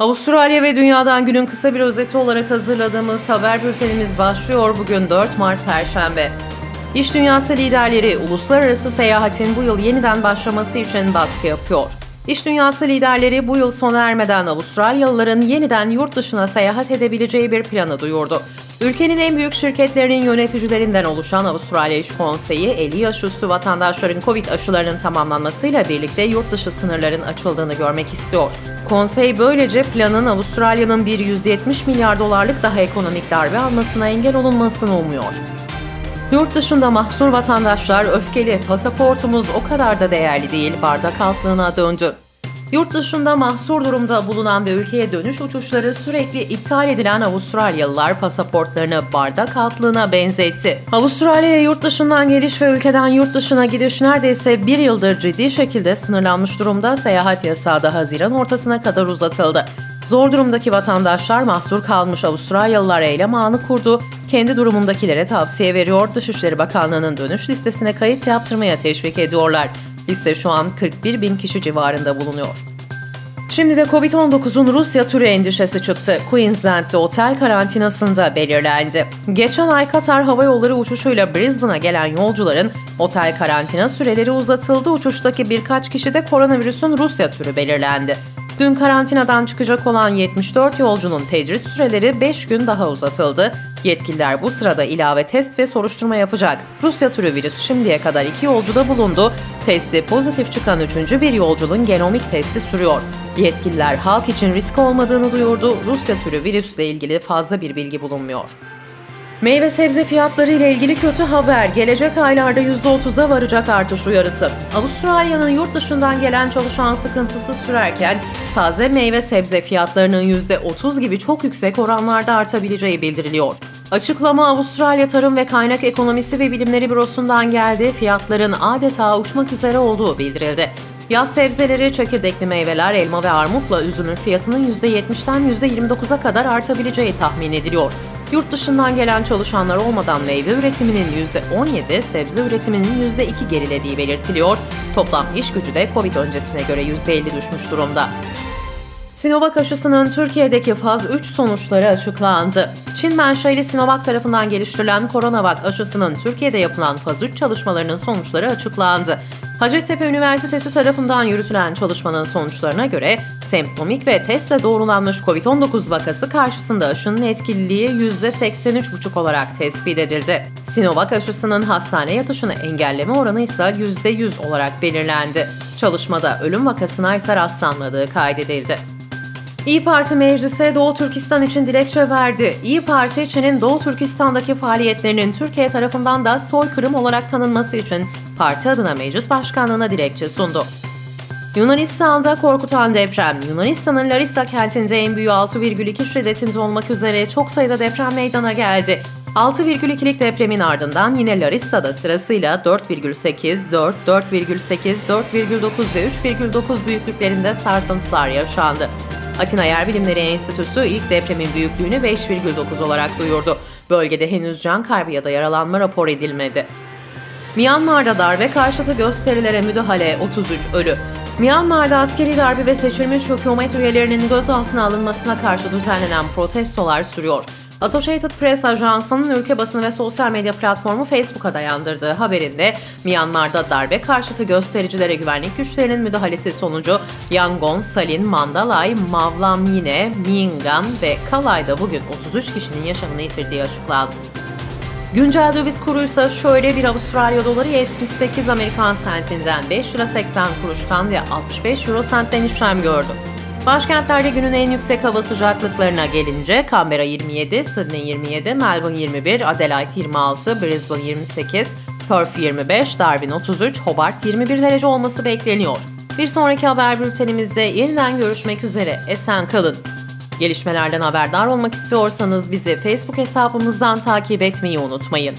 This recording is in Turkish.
Avustralya ve dünyadan günün kısa bir özeti olarak hazırladığımız haber bültenimiz başlıyor bugün 4 Mart Perşembe. İş dünyası liderleri uluslararası seyahatin bu yıl yeniden başlaması için baskı yapıyor. İş dünyası liderleri bu yıl sona ermeden Avustralyalıların yeniden yurt dışına seyahat edebileceği bir planı duyurdu. Ülkenin en büyük şirketlerinin yöneticilerinden oluşan Avustralya İş Konseyi 50 yaş üstü vatandaşların Covid aşılarının tamamlanmasıyla birlikte yurt dışı sınırların açıldığını görmek istiyor. Konsey böylece planın Avustralya'nın bir 170 milyar dolarlık daha ekonomik darbe almasına engel olunmasını umuyor. Yurt dışında mahsur vatandaşlar öfkeli, pasaportumuz o kadar da değerli değil bardak altlığına döndü. Yurt dışında mahsur durumda bulunan ve ülkeye dönüş uçuşları sürekli iptal edilen Avustralyalılar pasaportlarını bardak altlığına benzetti. Avustralya'ya yurt dışından geliş ve ülkeden yurt dışına gidiş neredeyse bir yıldır ciddi şekilde sınırlanmış durumda seyahat yasağı da Haziran ortasına kadar uzatıldı. Zor durumdaki vatandaşlar mahsur kalmış Avustralyalılar eylem ağını kurdu, kendi durumundakilere tavsiye veriyor, Dışişleri Bakanlığı'nın dönüş listesine kayıt yaptırmaya teşvik ediyorlar. Liste şu an 41 bin kişi civarında bulunuyor. Şimdi de Covid-19'un Rusya türü endişesi çıktı. Queensland'de otel karantinasında belirlendi. Geçen ay Katar Hava Yolları uçuşuyla Brisbane'a gelen yolcuların otel karantina süreleri uzatıldı. Uçuştaki birkaç kişide koronavirüsün Rusya türü belirlendi. Dün karantinadan çıkacak olan 74 yolcunun tecrit süreleri 5 gün daha uzatıldı. Yetkililer bu sırada ilave test ve soruşturma yapacak. Rusya türü virüs şimdiye kadar iki yolcuda bulundu. Testi pozitif çıkan üçüncü bir yolcunun genomik testi sürüyor. Yetkililer halk için risk olmadığını duyurdu. Rusya türü virüsle ilgili fazla bir bilgi bulunmuyor. Meyve sebze fiyatları ile ilgili kötü haber. Gelecek aylarda %30'a varacak artış uyarısı. Avustralya'nın yurt dışından gelen çalışan sıkıntısı sürerken taze meyve sebze fiyatlarının %30 gibi çok yüksek oranlarda artabileceği bildiriliyor. Açıklama Avustralya Tarım ve Kaynak Ekonomisi ve Bilimleri Bürosu'ndan geldi. Fiyatların adeta uçmak üzere olduğu bildirildi. Yaz sebzeleri, çekirdekli meyveler, elma ve armutla üzümün fiyatının %70'den %29'a kadar artabileceği tahmin ediliyor. Yurt dışından gelen çalışanlar olmadan meyve üretiminin %17, sebze üretiminin %2 gerilediği belirtiliyor. Toplam iş gücü de Covid öncesine göre %50 düşmüş durumda. Sinovac aşısının Türkiye'deki faz 3 sonuçları açıklandı. Çin menşeli Sinovac tarafından geliştirilen Coronavac aşısının Türkiye'de yapılan faz 3 çalışmalarının sonuçları açıklandı. Hacettepe Üniversitesi tarafından yürütülen çalışmanın sonuçlarına göre semptomik ve testle doğrulanmış COVID-19 vakası karşısında aşının etkililiği %83,5 olarak tespit edildi. Sinovac aşısının hastane yatışını engelleme oranı ise %100 olarak belirlendi. Çalışmada ölüm vakasına ise rastlanmadığı kaydedildi. İyi Parti meclise Doğu Türkistan için dilekçe verdi. İyi Parti, Çin'in Doğu Türkistan'daki faaliyetlerinin Türkiye tarafından da soykırım olarak tanınması için parti adına meclis başkanlığına dilekçe sundu. Yunanistan'da korkutan deprem. Yunanistan'ın Larissa kentinde en büyüğü 6,2 şiddetinde olmak üzere çok sayıda deprem meydana geldi. 6,2'lik depremin ardından yine Larissa'da sırasıyla 4,8, 4, 4,8, 4,9 ve 3,9 büyüklüklerinde sarsıntılar yaşandı. Atina Yer Bilimleri Enstitüsü ilk depremin büyüklüğünü 5,9 olarak duyurdu. Bölgede henüz can kaybı ya da yaralanma rapor edilmedi. Myanmar'da darbe karşıtı gösterilere müdahale 33 ölü. Myanmar'da askeri darbe ve seçilmiş hükümet üyelerinin gözaltına alınmasına karşı düzenlenen protestolar sürüyor. Associated Press Ajansı'nın ülke basını ve sosyal medya platformu Facebook'a dayandırdığı haberinde Myanmar'da darbe karşıtı göstericilere güvenlik güçlerinin müdahalesi sonucu Yangon, Salin, Mandalay, Mavlamyine, Mingan ve Kalay'da bugün 33 kişinin yaşamını yitirdiği açıklandı. Güncel döviz kuru ise şöyle bir Avustralya doları 78 Amerikan sentinden 5 lira 80 kuruştan ve 65 euro sentten işlem gördü. Başkentlerde günün en yüksek hava sıcaklıklarına gelince Canberra 27, Sydney 27, Melbourne 21, Adelaide 26, Brisbane 28, Perth 25, Darwin 33, Hobart 21 derece olması bekleniyor. Bir sonraki haber bültenimizde yeniden görüşmek üzere. Esen kalın. Gelişmelerden haberdar olmak istiyorsanız bizi Facebook hesabımızdan takip etmeyi unutmayın.